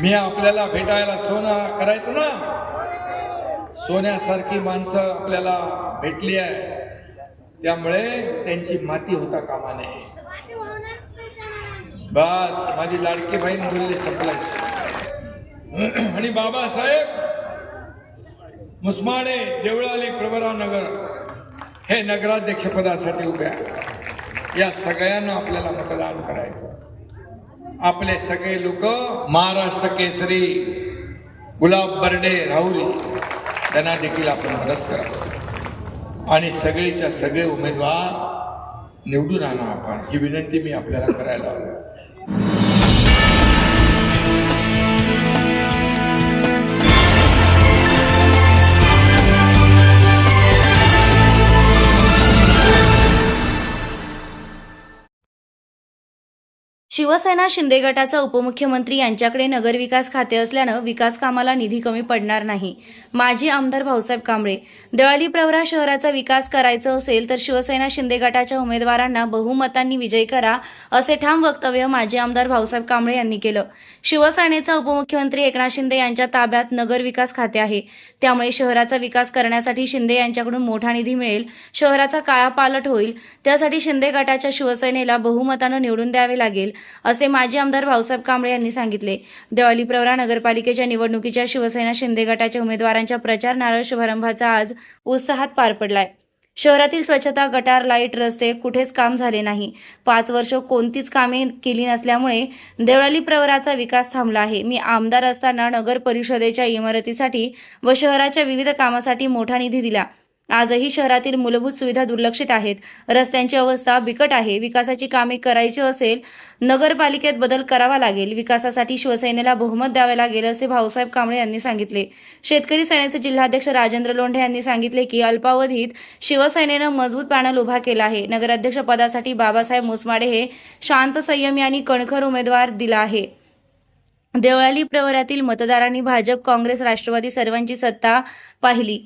मी आपल्याला भेटायला सोनं करायचं ना? सोन्यासारखी माणसं आपल्याला भेटली आहे. त्यामुळे त्यांची माती होता कामा नये बस माझी लाडकी बहीण बोलली संपलाय आणि बाबासाहेब मुस्माने देवळाली प्रवरा नगर हे नगराध्यक्षपदासाठी उभे या सगळ्यांना आपल्याला मतदान करायचं. आपले सगळे लोक महाराष्ट्र केसरी गुलाब बर्डे राहुल त्यांना देखील आपण मदत करा. आणि सगळीच्या सगळे उमेदवार निवडून आणा आपण. ही विनंती मी आपल्याला करायला हवी शिवसेना शिंदे गटाचा उपमुख्यमंत्री यांच्याकडे नगरविकास खाते असल्यानं विकास कामाला निधी कमी पडणार नाही. माजी आमदार भाऊसाहेब कांबळे दळाली प्रवरा शहराचा विकास करायचं असेल तर शिवसेना शिंदे गटाच्या उमेदवारांना बहुमतांनी विजय करा असे ठाम वक्तव्य माजी आमदार भाऊसाहेब कांबळे यांनी केलं. शिवसेनेचा उपमुख्यमंत्री एकनाथ शिंदे यांच्या ताब्यात नगरविकास खाते आहे. त्यामुळे शहराचा विकास करण्यासाठी शिंदे यांच्याकडून मोठा निधी मिळेल शहराचा काळापालट होईल त्यासाठी शिंदे गटाच्या शिवसेनेला बहुमतानं निवडून द्यावे लागेल असे माजी आमदार भाऊसाहेब कांबळे यांनी सांगितले. देवाली प्रवरा नगरपालिकेच्या निवडणुकीच्या शिवसेना शिंदे गटाच्या उमेदवारांच्या प्रचार नारळ शुभारंभाचा आज उत्साहात पार पडलाय. शहरातील स्वच्छता गटार लाइट रस्ते कुठेच काम झाले नाही. पाच वर्ष कोणतीच कामे केली नसल्यामुळे देवळाली प्रवराचा विकास थांबला आहे. मी आमदार असताना नगर परिषदेच्या इमारतीसाठी व शहराच्या विविध कामासाठी मोठा निधी दिला. आजही शहरातील मूलभूत सुविधा दुर्लक्षित आहेत. रस्त्यांची अवस्था बिकट आहे. विकासाची कामे करायची असेल नगरपालिकेत बदल करावा लागेल. विकासासाठी शिवसेनेला बहुमत द्यावे लागेल असे भाऊसाहेब कांबळे यांनी सांगितले. शेतकरी सेनेचे जिल्हाध्यक्ष राजेंद्र लोंढे यांनी सांगितले की अल्पावधीत शिवसेनेनं मजबूत पॅनल उभा केला आहे. नगराध्यक्ष पदासाठी बाबासाहेब मुसमाडे हे शांत संयमी आणि कणखर उमेदवार दिला आहे. देवळाली प्रवरातील मतदारांनी भाजप काँग्रेस राष्ट्रवादी सर्वांची सत्ता पाहिली.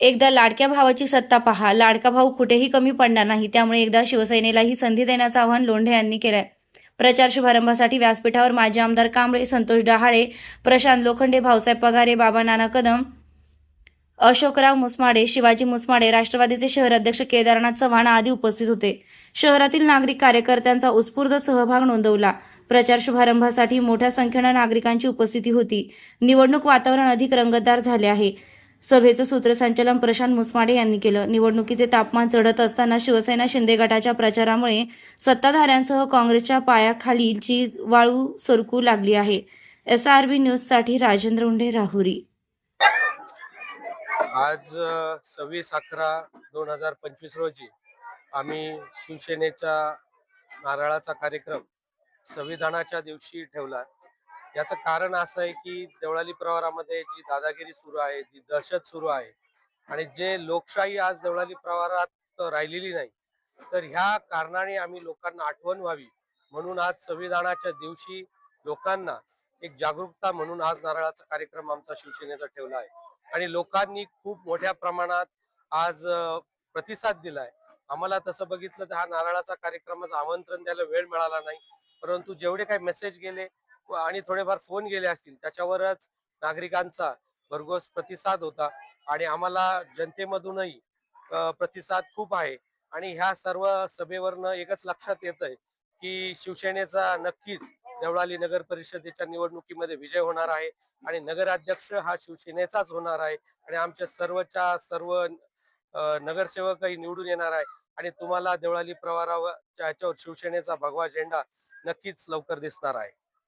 एकदा लाडक्या भावाची सत्ता पहा. लाडका भाऊ कुठेही कमी पडणार नाही. त्यामुळे एकदा शिवसेनेला ही संधी देण्याचं आवाहन लोंढे यांनी केलंय. प्रचार शुभारंभासाठी व्यासपीठावर माजी आमदार कांबळे संतोष डहाळे प्रशांत लोखंडे भाऊसाहेब पगारे बाबा नाना कदम अशोकराव मुसमाडे शिवाजी मुसमाडे राष्ट्रवादीचे शहर अध्यक्ष केदारनाथ चव्हाण आदी उपस्थित होते. शहरातील नागरिक कार्यकर्त्यांचा उत्स्फूर्त सहभाग नोंदवला. प्रचार शुभारंभासाठी मोठ्या संख्येनं नागरिकांची उपस्थिती होती. निवडणूक वातावरण अधिक रंगतदार झाले आहे. सभेचं सूत्रसंचालन प्रशांत मुसमाडे यांनी केलं. निवडणुकीचे तापमान चढत असताना शिवसेना शिंदे गटाच्या प्रचारामुळे सत्ताधाऱ्यांसह काँग्रेसच्या पायाखालीची वाळू सरकू लागली आहे. एस आर वी न्यूजसाठी राजेंद्र उंडे राहुरी. आज सव्वीस अकरा दोन हजार पंचवीस रोजी आम्ही शिवसेनेचा नारळाचा कार्यक्रम संविधानाच्या दिवशी ठेवला. याचं कारण असं आहे की देवळाली प्रवारामध्ये जी दादागिरी सुरू आहे जी दहशत सुरू आहे आणि जे लोकशाही आज देवळाली प्रवारात राहिलेली नाही तर ह्या कारणाने आम्ही लोकांना आठवण व्हावी. म्हणून आज संविधानाच्या दिवशी लोकांना एक जागरूकता म्हणून आज नारळाचा कार्यक्रम आमचा शिवसेनेचा ठेवला आहे. आणि लोकांनी खूप मोठ्या प्रमाणात आज प्रतिसाद दिलाय. आम्हाला तसं बघितलं तर हा नारळाचा कार्यक्रमाचं आमंत्रण द्यायला वेळ मिळाला नाही. परंतु जेवढे काही मेसेज गेले आणि थोडेफार फोन गेले असतील त्याच्यावरच नागरिकांचा भरघोस प्रतिसाद होता आणि आम्हाला जनतेमधूनही प्रतिसाद खूप आहे. आणि ह्या सर्व सभेवरनं एकच लक्षात येत आहे की शिवसेनेचा नक्कीच देवळाली नगर परिषदेच्या निवडणुकीमध्ये विजय होणार आहे आणि नगराध्यक्ष हा शिवसेनेचाच होणार आहे आणि आमच्या सर्वच्या सर्व नगरसेवकही निवडून येणार आहे आणि तुम्हाला देवळाली प्रवारावर याच्यावर शिवसेनेचा भगवा झेंडा नक्कीच लवकर दिसणार आहे.